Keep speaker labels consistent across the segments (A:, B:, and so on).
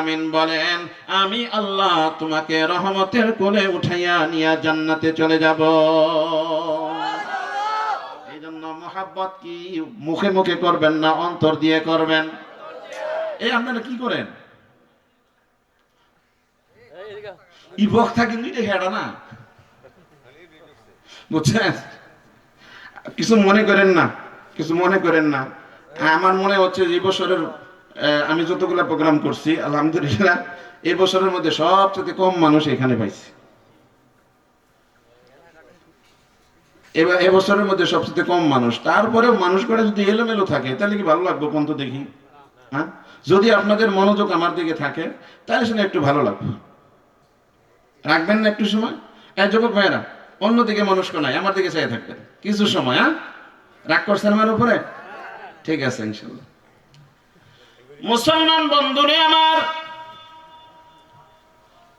A: আমিন বলেন, আমি আল্লাহ তোমাকে রহমতের কোলে উঠাইয়া নিয়া জান্নাতে চলে যাব। এই জন্য কি মুখে মুখে করবেন না, অন্তর দিয়ে করবেন? এই আপনারা কি করেন? না। বুঝছেন? কিছু মনে করেন না, কিছু মনে করেন না। আমার মনে হচ্ছে এই বছরের আমি যতগুলো প্রোগ্রাম করছি, আলহামদুলিল্লাহ, এই বছরের মধ্যে সবচেয়ে কম মানুষ এখানে পাইছে। এবার এবছরের মধ্যে সবচেয়ে কম মানুষ। তারপরেও মানুষ করে যদি এলোমেলো থাকে, তাহলে কি ভালো লাগবে কোন তো দেখি? হ্যাঁ? যদি আপনাদের মনোযোগ আমার দিকে থাকে, তাহলে সেটা একটু ভালো লাগবে। রাখবেন না একটু সময়? এই যুবক ভাইয়েরা, অন্যদিকে মনস্ক নাই, আমার দিকে চাই থাকবেন। কিছু সময় হ্যাঁ? রাগ করছেন আমার উপরে? ঠিক আছে, ইনশাল্লাহ। মুসলমান বন্ধুরে আমার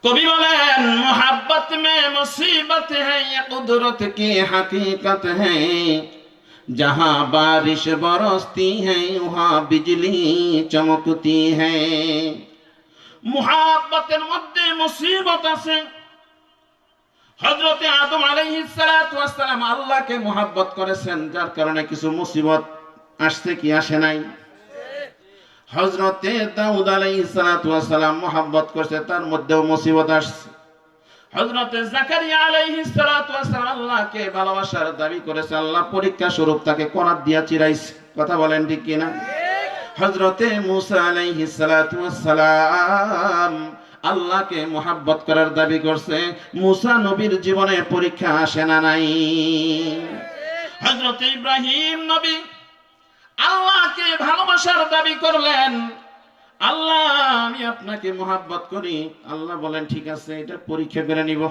A: কবি বলেন মোহাব্বত মে মুসিবত হ্যাঁ ये कुदरत की हकीकत है जहां बारिश बरसती है वहां बिजली चमकती है মুহাব্বতের মধ্যে মুসিবত আছে হযরতে আদম আলাইহিস সালাতু ওয়াস সালাম আল্লাহকে মুহাব্বত করেছেন যার কারণে কিছু মুসিবত আসছে কি আসে নাই হযরতে দাউদ ওয়াস সালাম মুহাব্বত করছে, তার মধ্যেও মুসিবত আসছে। হযরতে জাকারিয়া ওয়াস সালাম আল্লাহকে ভালোবাসার দাবি করেছে, আল্লাহ পরীক্ষা স্বরূপ তাকে করাত দিয়া চিরাইছে। কথা বলেন ঠিক কিনা? হজরতে মুসা ওয়াস সালাম আল্লাহকে মোহাব্বত করার দাবি করছে, মুসা নবীর জীবনে পরীক্ষা আসে না নাই? হজরতে ইব্রাহিম নবী ভালোবাসার দাবি করলেন। আল্লাহ, আমি আপনাকে মোহাব্বত করি। আল্লাহ বলেন, ঠিক আছে, এটা পরীক্ষা করে নিব।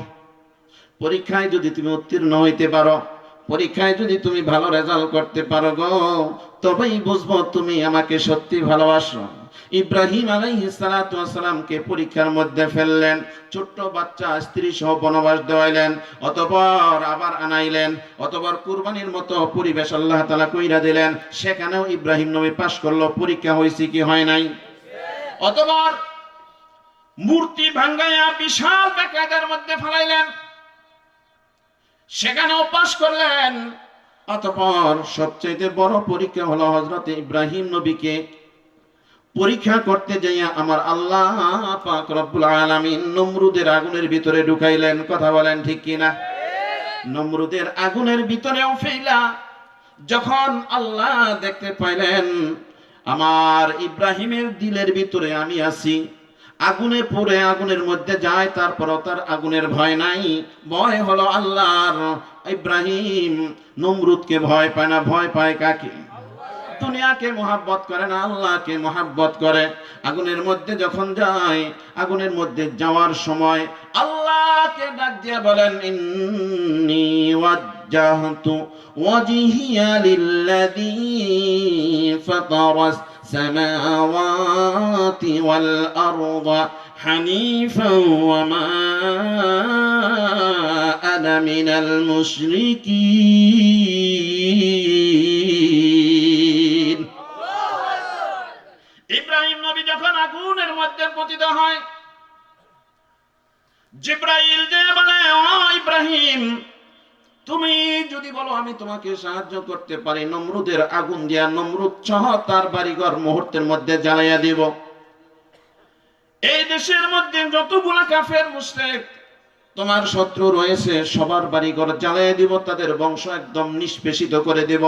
A: পরীক্ষায় যদি তুমি উত্তীর্ণ হইতে পারো, পরীক্ষায় যদি তুমি ভালো রেজাল্ট করতে পারো গো, তবেই বুঝব তুমি আমাকে সত্যি ভালোবাসো। ইব্রাহিম আলাইহিস সালাতু ওয়াস সালামকে পরীক্ষার মধ্যে ফেললেন, ছোট্ট বাচ্চা স্ত্রী সহ বনবাস দেওয়াইলেন, অতঃপর আবার আনাইলেন, অতঃপর কুরবানির মতো পরিবেশ আল্লাহ তাআলা কইরা দিলেন, সেখানেও ইব্রাহিম নবী পাশ করল, পরীক্ষা হয়েছে কি হয় নাই? অতঃপর মূর্তি ভাঙ্গাইয়া বিশাল বেকায়দার মধ্যে ফেলাইলেন, সেখানেও পাশ করলেন, অতঃপর সবচেয়ে বড় পরীক্ষা হলো হজরত ইব্রাহিম নবীকে পরীক্ষা করতে যাইয়া আমার আল্লাহ পাক রব্বুল আলামিন নমরুদের আগুনের ভিতরে ঢুকাইলেন। কথা বলেন ঠিক কিনা? নমরুদের আগুনের ভিতরেও ফেইলা, যখন আল্লাহ দেখতে পাইলেন, আমার ইব্রাহিমের দিলের ভিতরে আমি আছি। আগুনে পড়ে আগুনের মধ্যে যায়, তারপরও তার আগুনের ভয় নাই। ভয় হলো আল্লাহর। ইব্রাহিম নমরুদকে ভয় পায় না, ভয় পায় কাকে? দুনিয়াকে মোহাব্বত করে না, আল্লাহকে মোহাব্বত করে। আগুনের মধ্যে যখন যায়, আগুনের মধ্যে যাওয়ার সময় আল্লাহকে ডাক দিয়ে বলেন, ইন্নি ওয়াজ্জাহতু ওয়াজহিয়া লিল্লাযী ফাতারাস সামাওয়াতি ওয়াল আরদা হানিফা ওয়া মা আনা মিনাল মুশরিকিন ইব্রাহিম নবী যখন আগুনের মধ্যে পতিত হয়। জিব্রাইল যে বলে, ও ইব্রাহিম, তুমি যদি বলো আমি তোমাকে সাহায্য করতে পারি, নমরুদের আগুন দিয়া নমরুদ সহ তার বাড়িঘর মুহূর্তের মধ্যে জ্বালাইয়া দিব। এই দেশের মধ্যে যতগুলা কাফের, মুশরিক তোমার শত্রু রয়েছে, সবার বাড়িঘর জ্বালাইয়া দিব, তাদের বংশ একদম নিষ্পেষিত করে দেব।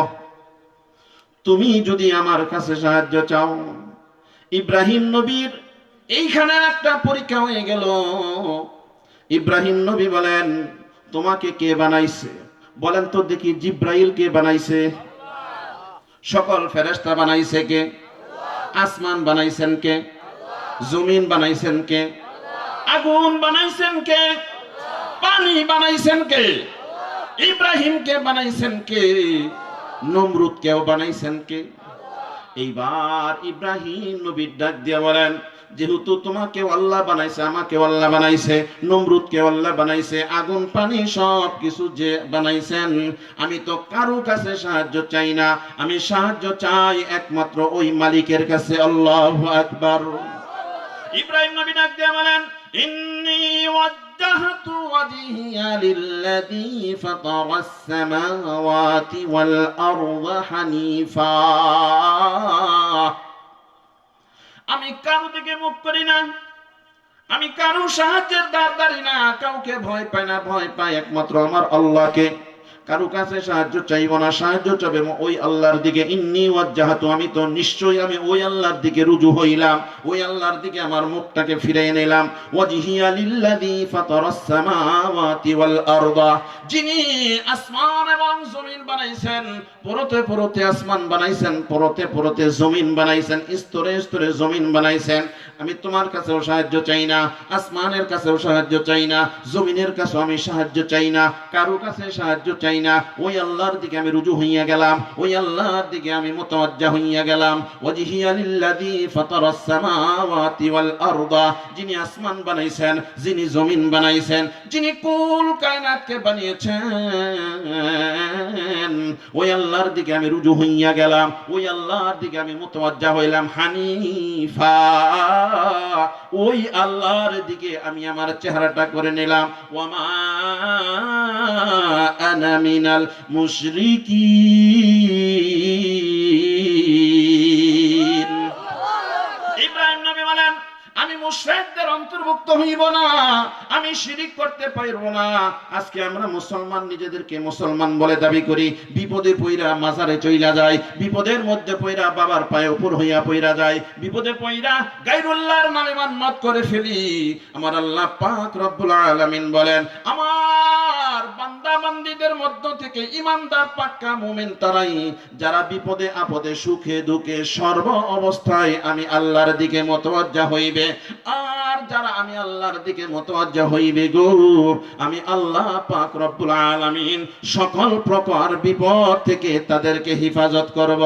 A: তুমি যদি আমার কাছে সাহায্য চাও, ইব্রাহিম নবীর এইখানে একটা পরীক্ষা হয়ে গেল। ইব্রাহিম নবী বলেন, তোমাকে কে বানাইছে? বলেন তো দেখি, জিব্রাইল কে বানাইছে? সকল ফেরেস্তা বানাইছে কে? আসমান বানাইছেন কে? জমিন বানাইছেন কে? আগুন বানাইছেন কে? পানি বানাইছেন কে? ইব্রাহিম কে বানাইছেন কে? নমরুদ কেও বানাইছেন কে? এইবার ইব্রাহিম নবীর ডাক দিয়ে বলেন যেহেতু তোমাকে আল্লাহ বানাইছে আমাকে আল্লাহ বানাইছে নমরুদকে আল্লাহ বানাইছে, আগুন, পানি সব কিছু যে বানাইছেন, আমি তো কারও কাছে সাহায্য চাই না, আমি সাহায্য চাই একমাত্র ওই মালিকের কাছে, আল্লাহ আকবার। ইব্রাহিম নবী ডাক দিয়ে বলেন, ইন্নি ওয়াজ্জাহতু ওয়াজহিয়া লিল্লাযী ফাতারাস সামাওয়াতি ওয়াল আরদা হানিফা। আমি কারও দিকে মুখ করি না। আমি কারও সাহায্যের দাঁড় দাঁড়ি না। কাউকে ভয় পাই না, ভয় পাই একমাত্র আমার আল্লাহকে। কারও কাছে সাহায্য চাইব না, সাহায্য চাবে ওই আল্লাহর দিকে ইন্নি ওয়াজ্জাহাতু, আমি তো নিশ্চয়ই আমি ওই আল্লাহর দিকে রুজু হইলাম, ওই আল্লাহর দিকে আমার মুখটাকে ফিরিয়ে নিলাম। ওয়াজহিয়া লিল্লাযী ফাতারাস সামাওয়াতি ওয়াল আরদা, যিনি আসমান এবং জমিন বানাইছেন, পরতে পরতে আসমান বানাইছেন, পরতে পরতে জমিন বানাইছেন, স্তরে স্তরে জমিন বানাইছেন। আমি তোমার কাছেও সাহায্য চাই না, আসমানের কাছেও সাহায্য চাই না, জমিনের কাছেও আমি সাহায্য চাই না, কারও কাছে সাহায্য চাই না, ওই আল্লাহর দিকে আমি রুজু হইয়া গেলাম, ওই আল্লাহর দিকে আমি মুতাওয়াজ্জা হইয়া গেলাম। ওয়াজহিয়া ফাতারাস সামাওয়াতি ওয়াল আরদা, যিনি আসমান বানাইছেন, যিনি জমিন বানাইছেন, যিনি কুল কায়নাতকে বানিয়েছেন। ওই আল্লাহর দিকে আমি রুজু হইয়া গেলাম, ওই আল্লাহর দিকে আমি মুতাওয়াজ্জা হইলাম। হানিফা, ওই আল্লাহর দিকে আমি আমার চেহারাটা করে নিলাম। ওয়ামা আনা মিনাল মুশরিকিন হইব না, আমি শিরিক করতে পারব না। আজকে আমরা মুসলমান, নিজেদেরকে মুসলমান বলে দাবি করি। বিপদে পইরা মাজারে চইলা যায়, বিপদের মধ্যে পইরা বাবার পায়ে উপর হইয়া পইরা যায়, বিপদে পইরা গায়রুল্লাহর নামে মান্নত করে ফেলি। আমার আল্লাহ পাক রব্বুল আলামিন বলেন, আমার বান্দা বান্দীদের মধ্য থেকে ইমানদার, পাক্কা মুমিন তারাই, যারা বিপদে, আপদে, সুখে, দুঃখে, সর্ব অবস্থায় আমি আল্লাহর দিকে মতওয়াজ্জা হইবে। আর যারা আমি আল্লাহর দিকে মতওয়াজ্জা হইবে গো। আমি আল্লাহ পাক রব্বুল আলামিন সকল প্রকার বিপদ থেকে তাদেরকে হেফাজত করব।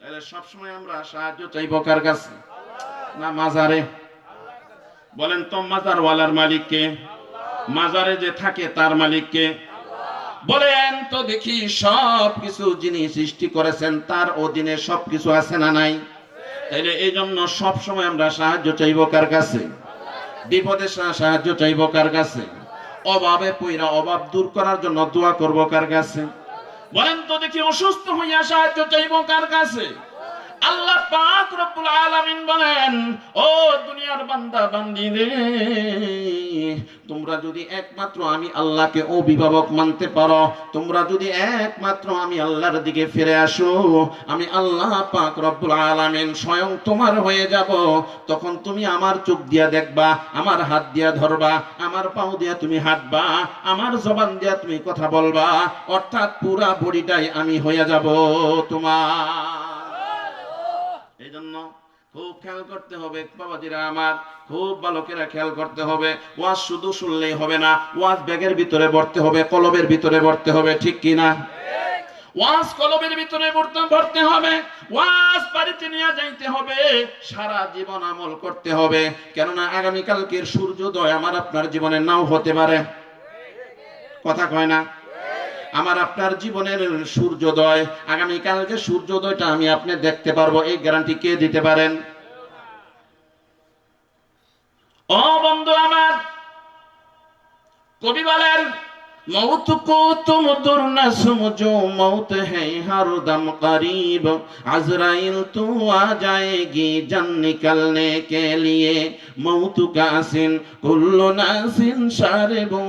A: তাহলে সবসময় আমরা সাহায্য চাইব কার কাছে? না মাজারে? বলেন তো মালিককে। মাজারে যে থাকে তার মালিককে। বলেন তো দেখি সব কিছু যিনি সৃষ্টি করেছেন তার অধীনে সব কিছু আছে না নাই? তাইলে এই জন্য সবসময় আমরা সাহায্য চাইব কার কাছে? বিপদে সাহায্য চাইব কার কাছে? অভাবে পইরা অভাব দূর করার জন্য দোয়া করব কার কাছে? বলেন তো দেখি অসুস্থ হইয়া সাহায্য চাইব কার কাছে? আল্লাহ পাক রব্বুল আলামিন বলেন, ও দুনিয়ার বান্দা, বান্দি রে, তোমরা যদি একমাত্র আমি আল্লাহকে অভিভাবক মানতে পারো, তোমরা যদি একমাত্র আমি আল্লাহর দিকে ফিরে আসো, আমি আল্লাহ পাক রব্বুল আলামিন স্বয়ং তোমার হয়ে যাব। তখন তুমি আমার চোখ দিয়া দেখবা, আমার হাত দিয়া ধরবা, আমার পাও দিয়া তুমি হাঁটবা, আমার জবান দিয়া তুমি কথা বলবা, অর্থাৎ পুরা বডিটাই আমি হয়ে যাব তোমার। এই জন্য খুব খেয়াল করতে হবে বাবাজিরা আমার, খুব বালকেরা খেয়াল করতে হবে। ওয়াজ শুধু শুনলেই হবে না, ওয়াজ ব্যাগের ভিতরে ভরতে হবে কলবের ভিতরে ভরতে হবে, ঠিক কি না? ওয়াজ কলবের ভিতরে ভরতে হবে, ওয়াজ বাড়িতে নিয়ে যাইতে হবে, সারা জীবন আমল করতে হবে। কেননা আগামীকালকের সূর্যোদয় আমার আপনার জীবনে নাও হতে পারে। কথা কয় না? আমার আপনার জীবনের সূর্যোদয় আগামীকাল যে সূর্যোদয়টা আমি আপনি দেখতে পারব, এই গ্যারান্টি কে দিতে পারেন? ও বন্ধু আমার, কবি বলেন मौत को तुम दूर न समझो मौत है हर दम करीब अजराइल तू आ जाएगी जन निकलने के लिए मौत का सिन कुल्लु नासिन शारिबु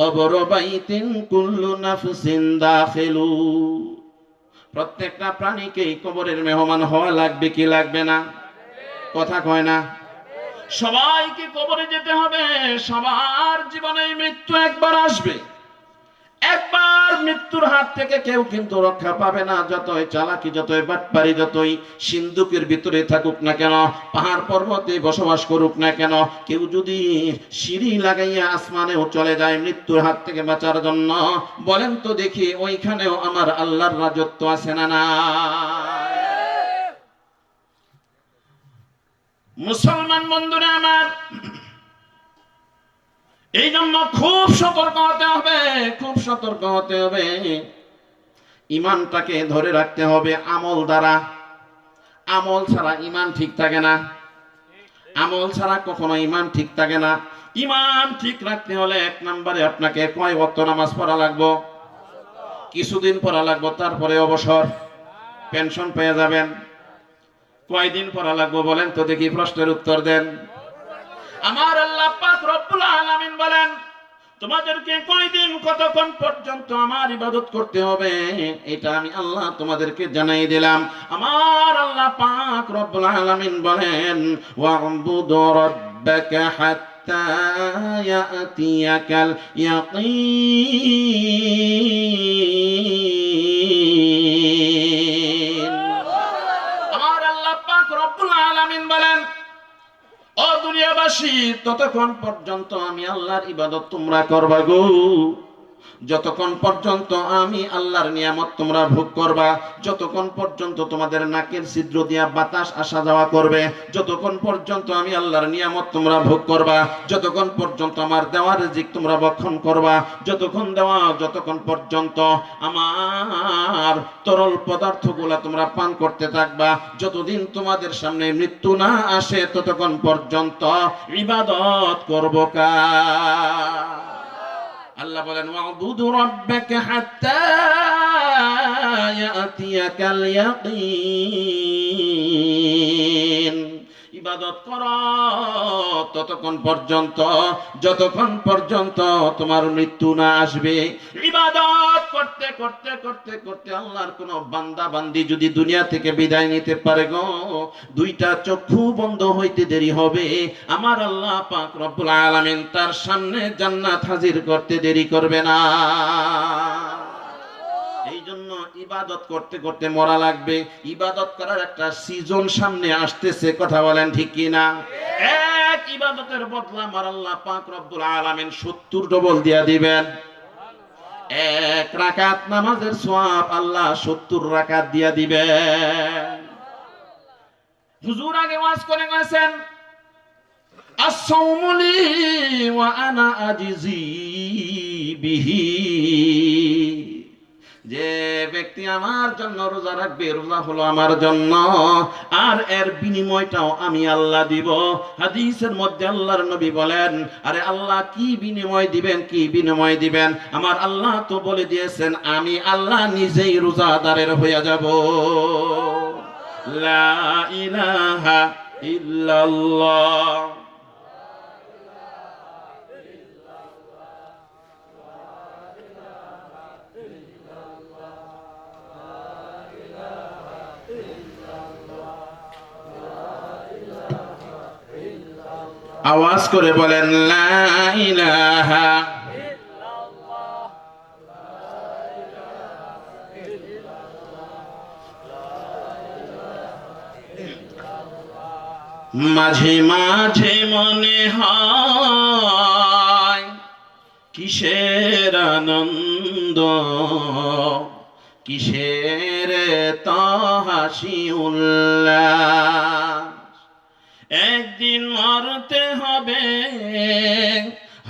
A: कब्र बैतिन कुल्लु नफसिन दाखिलु প্রত্যেকটা প্রাণীকেই কবরের মেহমান হওয়া লাগবে কি লাগবে না কথা কয় না সবাইকে কবরে যেতে হবে সবার জীবনে মৃত্যু একবার আসবে একবার মৃত্যুর হাত থেকে কেউ কিন্তু রক্ষা পাবে না যতই চালাকি যতই বাটপারি যতই সিন্ধুকের ভিতরে থাকুক না কেন পাহাড় পর্বতে বসবাস করুক না কেন কেউ যদি সিঁড়ি লাগাইয়া আসমানেও চলে যায় মৃত্যুর হাত থেকে বাঁচার জন্য বলেন তো দেখি ওইখানেও আমার আল্লাহর রাজত্ব আছে না না মুসলমান বন্ধুরা আমার এই জন্য খুব সতর্ক হতে হবে, খুব সতর্ক হতে হবে। ইমানটাকে ধরে রাখতে হবে আমল দ্বারা। আমল ছাড়া ইমান ঠিক থাকে না। আমল ছাড়া কখনো ইমান ঠিক থাকে না। ইমান ঠিক রাখতে হলে এক নম্বরে আপনাকে কয় ওয়াক্ত নামাজ পড়া লাগবো? কিছুদিন পড়া লাগবো, তারপরে অবসর। পেনশন পেয়ে যাবেন। কয়দিন পড়া লাগবো বলেন তো দেখি প্রশ্নের উত্তর দেন। আমার আল্লাহ পাক রব্বুল আলামিন বলেন, তোমাদেরকে কয়দিন কতক্ষণ পর্যন্ত আমার ইবাদত করতে হবে? এটা আমি আল্লাহ তোমাদেরকে জানাই দিলাম। আমার আল্লাহ পাক রব্বুল আলামিন বলেন, ওয়াবুদু রাব্বাকা হাত্তা ইয়াতিয়াকাল ইয়াকিন। ও দুনিয়াবাসী ততক্ষণ পর্যন্ত আমি আল্লাহর ইবাদত তোমরা করবা গো। যতক্ষণ পর্যন্ত আমি আল্লাহর নিয়ামত তোমরা ভোগ করবা, যতক্ষণ পর্যন্ত তোমাদের নাকের ছিদ্র দিয়া বাতাস আসা যাওয়া করবে, যতক্ষণ পর্যন্ত আমি আল্লাহর নিয়ামত তোমরা ভোগ করবা, যতক্ষণ পর্যন্ত আমার দেওয়ার রিজিক তোমরা বক্ষণ করবা, যতক্ষণ দেওয়া, যতক্ষণ পর্যন্ত আমার তরল পদার্থগুলা তোমরা পান করতে থাকবা, যতদিন তোমাদের সামনে মৃত্যু না আসে, ততক্ষণ পর্যন্ত ইবাদত করব কা আল্লাহ বলেন, ওয়াবুদু রাব্বাকা হাত্তা ইয়াতিয়াকাল ইয়াকিন। ইবাদত কর, ততক্ষণ পর্যন্ত, যতক্ষণ পর্যন্ত তোমার মৃত্যু না আসবে। ইবাদত করতে করতে করতে করতে আল্লাহর কোন বান্দা বান্দি যদি দুনিয়া থেকে বিদায় নিতে পারে গো, দুইটা চক্ষু বন্ধ হইতে দেরি হবে। আমার আল্লাহ পাক রব্বুল আলামিন তার সামনে জান্নাত হাজির করতে দেরি করবে না। ইবাদত করতে করতে মরা লাগবে। ইবাদত করার একটা সিজন সামনে আসতেছে, কথা বলেন ঠিক কি না এক ইবাদতের বদলা আমার আল্লাহ পাক রব্বুল আলামিন 70 ডবল দিয়া দিবেন। এক রাকাত নামাজের সওয়াব আল্লাহ 70 রাকাত দিয়া দিবে। হুজুর আগে ওয়াজ করে গেছেন আসাউমুলি ওয়া আনা আজিজি বিহি। যে ব্যক্তি আমার জন্য রোজা রাখবে, রোজা হলো আমার জন্য। আর এর বিনিময়টাও আমি আল্লাহ দিব। হাদিসের মধ্যে আল্লাহর নবী বলেন, আরে আল্লাহ, কি বিনিময় দিবেন, কি বিনিময় দিবেন? আমার আল্লাহ তো বলে দিয়েছেন, আমি আল্লাহ নিজেই রোজাদারের হয়ে যাব। লা ইলাহা ইল্লাল্লাহ। আওয়াজ করে বলেন মাঝে মাঝে মনে হয় কিসের আনন্দ কিসের তো হাসি উল্লাস? একদিন মরতে হবে,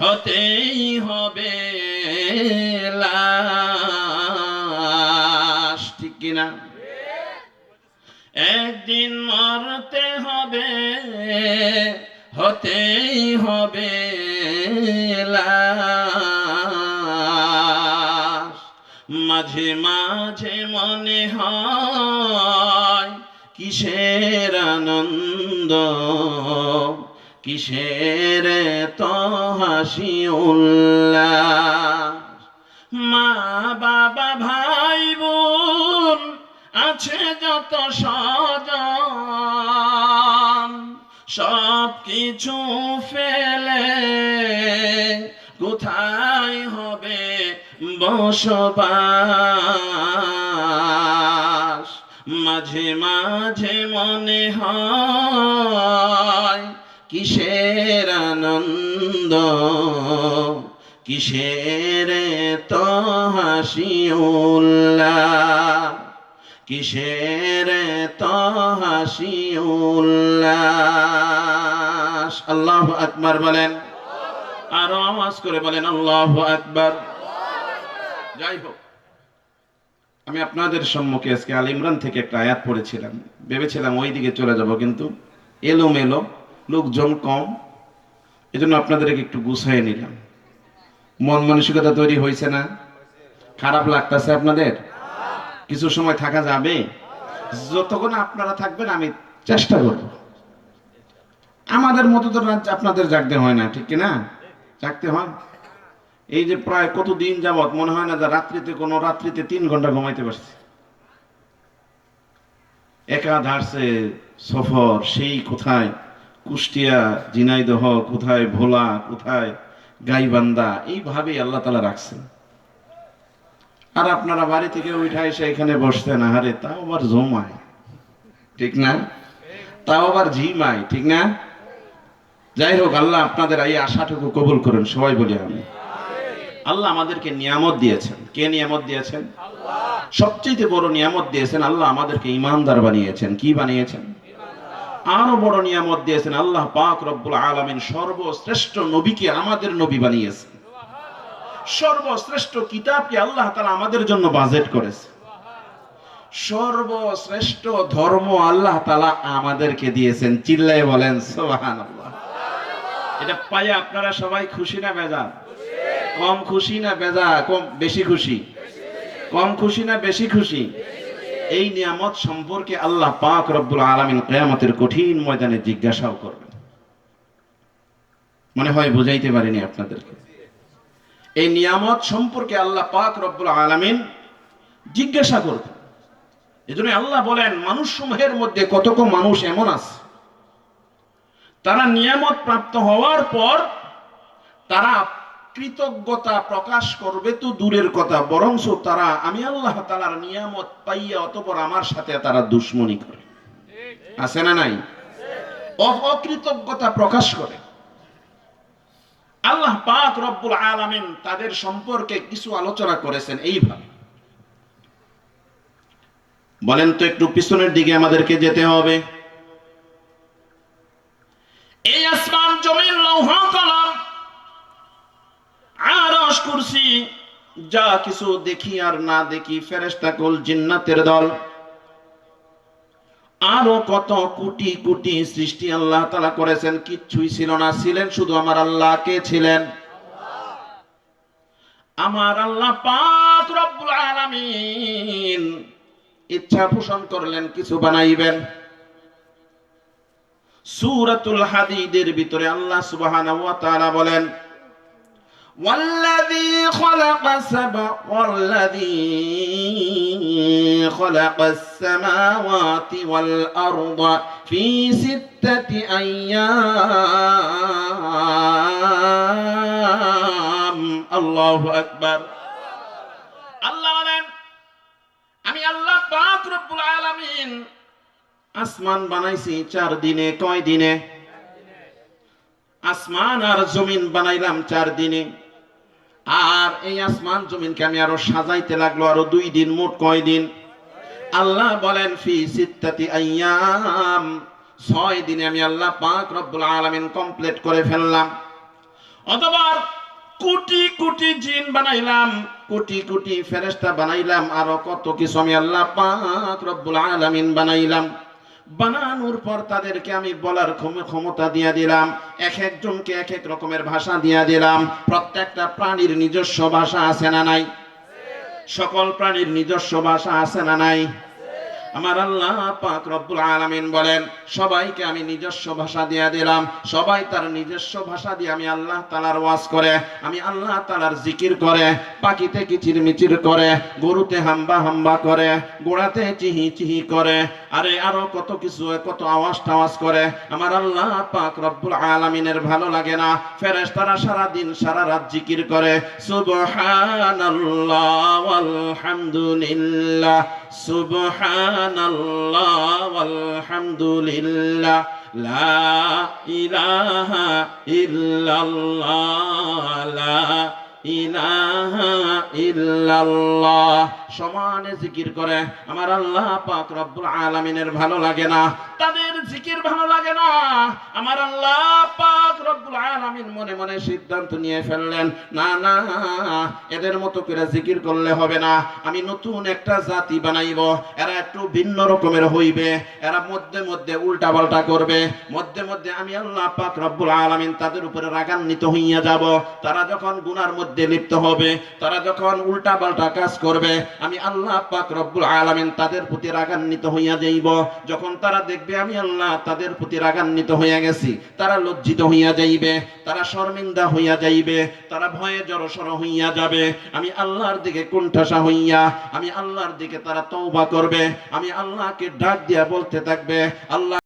A: হতেই হবে লাশ, ঠিক কিনা একদিন মরতে হবে, হতেই হবে লাশ। মাঝে মাঝে মনে হয় কিসের আনন্দ? কিসের তো হাসি উল্লাস মা, বাবা, ভাই, বোন আছে যত সজন সব কিছু ফেলে কোথায় হবে বসবাস? মাঝে মাঝে মনে হয়, কিসের আনন্দ, কিসের তো হাসি উল্লাস, কিসের তো হাসি উল্লাস। আল্লাহ আকবার বলেন। আরও আওয়াজ করে বলেন, আল্লাহ আকবার। যাই হোক। আমি আপনাদের সম্মুখে আজকে আল ইমরান থেকে একটা আয়াত পড়েছিলাম। ভেবেছিলাম ওই দিকে চলে যাব, কিন্তু এলো মেলো লোকজন কম। এজন্য আপনাদেরকে একটু গুছাই নিলাম। মন মানসিকতা তৈরি হয়েছে না? খারাপ লাগতেছে আপনাদের? কিছু সময় থাকা যাবে? যতক্ষণ আপনারা থাকবেন, আমি চেষ্টা করব। আমাদের মতো তো আপনাদের জাগতে হয় না, ঠিক কি না জাগতে হয়? এই যে প্রায় কত দিন যাবত মনে হয় না যে রাত্রিতে কোনো রাত্রিতে তিন ঘণ্টা ঘুমাইতে পারছি একাধারসে সফর, সেই কোথায়? কুষ্টিয়া, ঝিনাইদহ, কোথায় ভোলা, কোথায় গাইবান্ধা? এইভাবেই আল্লাহ তালা রাখছেন। আর আপনারা বাড়ি থেকে উঠা এসে এখানে বসতেন আহারে, তাও আবার জমায়। ঠিক না? তাও আবার ঝিমায়, ঠিক না? যাই হোক, আল্লাহ আপনাদের এই আশাটুকু কবুল করেন, সবাই বলি আমি আল্লাহ আমাদেরকে নিয়ামত দিয়েছেন। কে নিয়ামত দিয়েছেন? সবচেয়ে বড় নিয়ামত দিয়েছেন আল্লাহ আমাদেরকে ইমানদার বানিয়েছেন। কি বানিয়েছেন? আরও বড় নিয়ামত দিয়েছেন আল্লাহ পাক রব্বুল আলামিন সর্বশ্রেষ্ঠ নবীকে আমাদের নবী বানিয়েছেন। সর্বশ্রেষ্ঠ কিতাবকে আল্লাহ তাআলা আমাদের জন্য বাজেট করেছে। সর্বশ্রেষ্ঠ ধর্ম আল্লাহ তালা আমাদেরকে দিয়েছেন। চিল্লায় বলেন, সুবহানাল্লাহ। এটা পাইয়া আপনারা সবাই খুশি না, বেজার? কম খুশি না বেজা? কম, বেশি খুশি। কম খুশি না বেশি খুশি? এই নিয়ামত সম্পর্কে আল্লাহ পাক রব্বুল আলামিন কিয়ামতের কঠিন ময়দানে জিজ্ঞাসাও করবেন। মনে হয় বুঝাইতে পারিনি আপনাদেরকে। এই নিয়ামত সম্পর্কে আল্লাহ পাক রব্বুল আলামিন জিজ্ঞাসা করবেন। এজন্য আল্লাহ বলেন, মানুষ সমূহের মধ্যে কতক মানুষ এমন আছে? তারা নিয়ামত প্রাপ্ত হওয়ার পর তারা কৃতজ্ঞতা প্রকাশ করবে তো দূরের কথা, বরংস তারা, আমি আল্লাহ তালার নিয়ামত পাইয়া অতপর আমার সাথে তারা দুশ্মনী করে। আছে না নাই? অকৃতজ্ঞতা প্রকাশ করে। আল্লাহ পাক রব্বুল আলামিন তাদের সম্পর্কে কিছু আলোচনা করেছেন এইভাবে। বলেন তো একটু পিছনের দিকে আমাদেরকে যেতে হবে। এই আসমান জমিন যা কিছু দেখি আর না দেখি, ফেরেশতা কুল জিন্নাতের দল। আরও কত কোটি কোটি সৃষ্টি আল্লাহ তালা করেছেন, কিচ্ছুই ছিল না। ছিলেন শুধু আমার আল্লাহ, কে ছিলেন? আমার আল্লাহ পাক রব্বুল আলামিন। ইচ্ছা পোষণ করলেন, কিছু বানাইবেন। সূরাতুল হাদিদের ভিতরে আল্লাহ সুবহানাহু ওয়া তাআলা বলেন والذي خلق سبع والذي خلق السماوات والأرض في ستة أيام الله أكبر আল্লাহ বলেন আমি আল্লাহ পাক রব্বুল আলামিন আসমান বানাইছি চার দিনে কয় দিনে আসমান আর জমিন বানাইলাম চার দিনে আর এই আসমান জমিনকে আমি আরও সাজাইতে লাগল, আরও দুই দিন, মোট কয় দিন? আল্লাহ বলেন, ফি সিত্তাতি আইয়াম, ছয় দিনে আমি আল্লাহ পাক রব্বুল আলামিন কমপ্লিট করে ফেললাম। অথবা কোটি কোটি জিন বানাইলাম, কোটি কোটি ফেরেশতা বানাইলাম, আরও কত কিছু আমি আল্লাহ পাক রব্বুল আলামিন বানাইলাম। বানানোর পর তাদেরকে আমি বলার ক্ষম- ক্ষমতা দিয়া দিলাম, এক একজনকে এক এক রকমের ভাষা দিয়া দিলাম, প্রত্যেকটা প্রাণীর নিজস্ব ভাষা আছে না নাই? সকল প্রাণীর নিজস্ব ভাষা আছে না নাই? আমার আল্লাহ পাক রব্বুল আলামিন বলেন, সবাইকে আমি নিজস্ব ভাষা দিয়া দিলাম, সবাই তার নিজস্ব ভাষা দিয়ে আমি আল্লাহ তালার ওয়াজ করে, আমি আল্লাহ তালার জিকির করে, পাখিতে কিচির মিচির করে, গরুতে হাম্বা হাম্বা করে, গোড়াতে চিহি চিহি করে আরে আরও কত কিছু, কত আওয়াজ টাওয়াজ করে। আমার আল্লাহ পাক রব্বুল আলামিনের ভালো লাগে না। ফেরেশতারা সারা দিন সারা রাত জিকির করে। সুবহানাল্লাহ সুবহানাল্লাহ লা ইলাহা ইল্লাল্লাহ, লা ইল্লাল্লাহ। সমানে জিকির করে আমার আল্লাহ পাক রব্বুল আলামিনের ভালো লাগে না। তাদের জিকির ভালো লাগে না। আমার আল্লাহ পাক রব্বুল আলামিন মনে মনে সিদ্ধান্ত নিয়ে ফেললেন, না না, এদের মতো করে জিকির করলে হবে না। আমি নতুন একটা জাতি বানাইব। এরা একটু ভিন্ন রকমের হইবে। এরা মধ্যে মধ্যে উল্টা পাল্টা করবে। মধ্যে মধ্যে আমি আল্লাহ পাক রব্বুল আলামিন তাদের উপরে রাগান্বিত হইয়া যাব। তারা যখন গুনার মধ্যে লিপ্ত হবে, তারা যখন উল্টা পাল্টা কাজ করবে, আমি আল্লাহ পাক রব্বুল আলামিন তাদের প্রতি রাগান্বিত হইয়া যাইব। যখন তারা দেখবে আমি আল্লাহ তাদের প্রতি রাগান্বিত হইয়া গেছি। তারা লজ্জিত হইয়া যাইবে, তারা শর্মিন্দা হইয়া যাইবে, তারা ভয়ে জড়সর হইয়া যাবে। আমি আল্লাহর দিকে কুণ্ঠাসা হইয়া, আমি আল্লাহর দিকে তারা তৌবা করবে, আমি আল্লাহকে ডাক দিয়া বলতে থাকবে, আল্লাহ